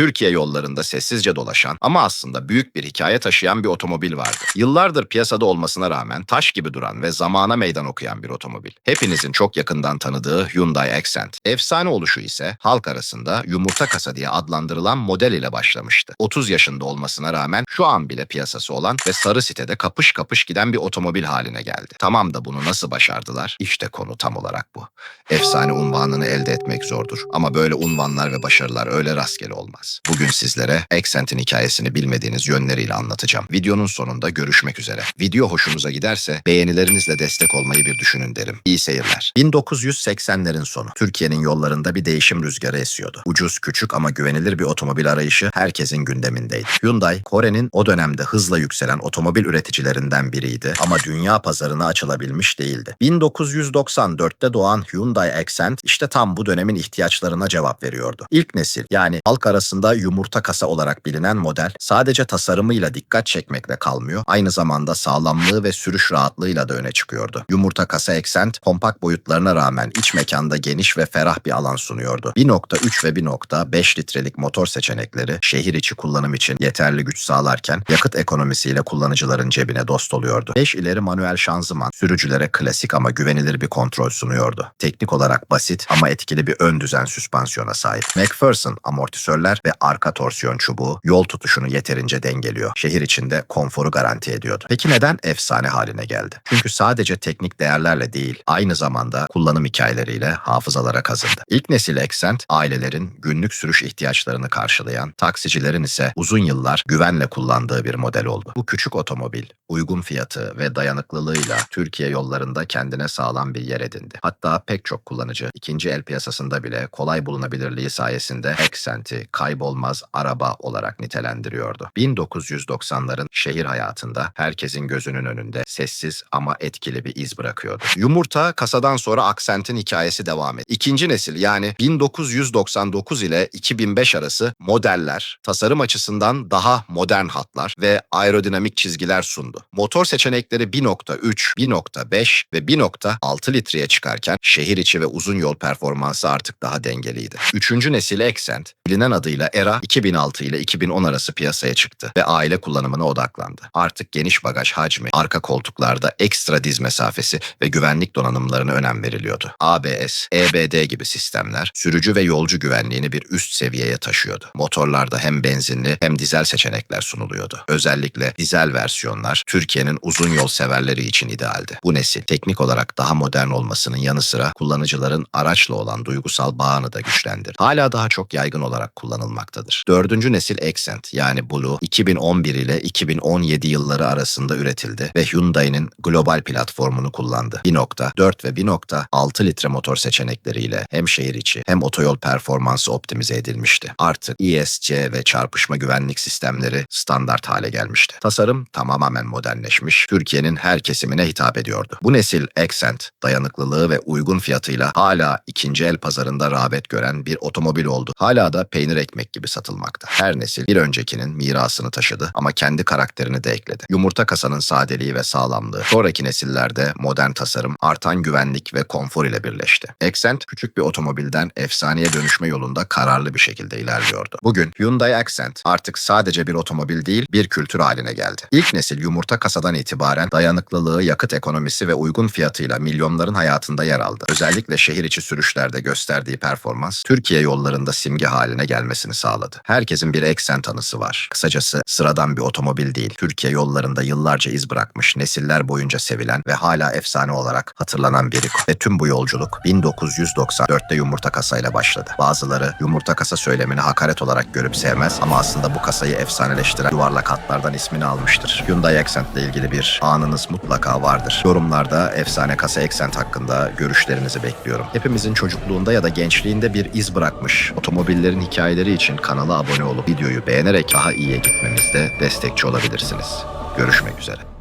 Türkiye yollarında sessizce dolaşan ama aslında büyük bir hikaye taşıyan bir otomobil vardı. Yıllardır piyasada olmasına rağmen taş gibi duran ve zamana meydan okuyan bir otomobil. Hepinizin çok yakından tanıdığı Hyundai Accent. Efsane oluşu ise halk arasında yumurta kasa diye adlandırılan model ile başlamıştı. 30 yaşında olmasına rağmen şu an bile piyasası olan ve sarı sitede kapış kapış giden bir otomobil haline geldi. Tamam da bunu nasıl başardılar? İşte konu tam olarak bu. Efsane unvanını elde etmek zordur ama böyle unvanlar ve başarılar öyle rastgele olmaz. Bugün sizlere Accent'in hikayesini bilmediğiniz yönleriyle anlatacağım. Videonun sonunda görüşmek üzere. Video hoşunuza giderse beğenilerinizle destek olmayı bir düşünün derim. İyi seyirler. 1980'lerin sonu. Türkiye'nin yollarında bir değişim rüzgarı esiyordu. Ucuz, küçük ama güvenilir bir otomobil arayışı herkesin gündemindeydi. Hyundai, Kore'nin o dönemde hızla yükselen otomobil üreticilerinden biriydi ama dünya pazarına açılabilmiş değildi. 1994'te doğan Hyundai Accent işte tam bu dönemin ihtiyaçlarına cevap veriyordu. İlk nesil yani halk arasında yumurta kasa olarak bilinen model sadece tasarımıyla dikkat çekmekle kalmıyor, aynı zamanda sağlamlığı ve sürüş rahatlığıyla da öne çıkıyordu. Yumurta kasa Accent kompakt boyutlarına rağmen iç mekanda geniş ve ferah bir alan sunuyordu. 1.3 ve 1.5 litrelik motor seçenekleri şehir içi kullanım için yeterli güç sağlarken yakıt ekonomisiyle kullanıcıların cebine dost oluyordu. 5 ileri manuel şanzıman sürücülere klasik ama güvenilir bir kontrol sunuyordu. Teknik olarak basit ama etkili bir ön düzen süspansiyona sahip. McPherson amortisörler ve arka torsiyon çubuğu yol tutuşunu yeterince dengeliyor. Şehir içinde konforu garanti ediyordu. Peki neden efsane haline geldi? Çünkü sadece teknik değerlerle değil, aynı zamanda kullanım hikayeleriyle hafızalara kazındı. İlk nesil Accent, ailelerin günlük sürüş ihtiyaçlarını karşılayan, taksicilerin ise uzun yıllar güvenle kullandığı bir model oldu. Bu küçük otomobil, uygun fiyatı ve dayanıklılığıyla Türkiye yollarında kendine sağlam bir yer edindi. Hatta pek çok kullanıcı ikinci el piyasasında bile kolay bulunabilirliği sayesinde Accent'i kaybolmaz araba olarak nitelendiriyordu. 1990'ların şehir hayatında herkesin gözünün önünde sessiz ama etkili bir iz bırakıyordu. Yumurta kasadan sonra Accent'in hikayesi devam etti. İkinci nesil yani 1999 ile 2005 arası modeller tasarım açısından daha modern hatlar ve aerodinamik çizgiler sundu. Motor seçenekleri 1.3, 1.5 ve 1.6 litreye çıkarken şehir içi ve uzun yol performansı artık daha dengeliydi. Üçüncü nesil Accent bilinen adıyla Era 2006 ile 2010 arası piyasaya çıktı ve aile kullanımına odaklandı. Artık geniş bagaj hacmi, arka koltuklarda ekstra diz mesafesi ve güvenlik donanımlarına önem veriliyordu. ABS, EBD gibi sistemler sürücü ve yolcu güvenliğini bir üst seviyeye taşıyordu. Motorlarda hem benzinli hem dizel seçenekler sunuluyordu. Özellikle dizel versiyonlar Türkiye'nin uzun yol severleri için idealdi. Bu nesil teknik olarak daha modern olmasının yanı sıra kullanıcıların araçla olan duygusal bağını da güçlendirdi. Hala daha çok yaygın olarak kullanılmaktadır. Dördüncü nesil Accent yani Blue 2011 ile 2017 yılları arasında üretildi ve Hyundai'nin global platformunu kullandı. 1.4 ve 1.6 litre motor seçenekleriyle hem şehir içi hem otoyol performansı optimize edilmişti. Artık ESC ve çarpışma güvenlik sistemleri standart hale gelmişti. Tasarım tamamen modernleşmiş, Türkiye'nin her kesimine hitap ediyordu. Bu nesil Accent, dayanıklılığı ve uygun fiyatıyla hala ikinci el pazarında rağbet gören bir otomobil oldu. Hala da peynir ekmek gibi satılmakta. Her nesil bir öncekinin mirasını taşıdı ama kendi karakterini de ekledi. Yumurta kasanın sadeliği ve sağlamlığı, sonraki nesillerde modern tasarım, artan güvenlik ve konfor ile birleşti. Accent küçük bir otomobilden efsaneye dönüşme yolunda kararlı bir şekilde ilerliyordu. Bugün Hyundai Accent artık sadece bir otomobil değil, bir kültür haline geldi. İlk nesil yumurta kasadan itibaren dayanıklılığı, yakıt ekonomisi ve uygun fiyatıyla milyonların hayatında yer aldı. Özellikle şehir içi sürüşlerde gösterdiği performans Türkiye yollarında simge haline gelmesini sağladı. Herkesin bir Accent anısı var. Kısacası sıradan bir otomobil değil, Türkiye yollarında yıllarca iz bırakmış, nesiller boyunca sevilen ve hala efsane olarak hatırlanan bir ikon. Ve tüm bu yolculuk 1994'te yumurta kasayla başladı. Bazıları yumurta kasa söylemini hakaret olarak görüp sevmez ama aslında bu kasayı efsaneleştiren yuvarlak hatlardan ismini almıştır. Hyundai Accent ile ilgili bir anınız mutlaka vardır. Yorumlarda efsane kasa Accent hakkında görüşlerinizi bekliyorum. Hepimizin çocukluğunda ya da gençliğinde bir iz bırakmış otomobillerin hikayeleri için kanala abone olup videoyu beğenerek daha iyiye gitmemizde destekçi olabilirsiniz. Görüşmek üzere.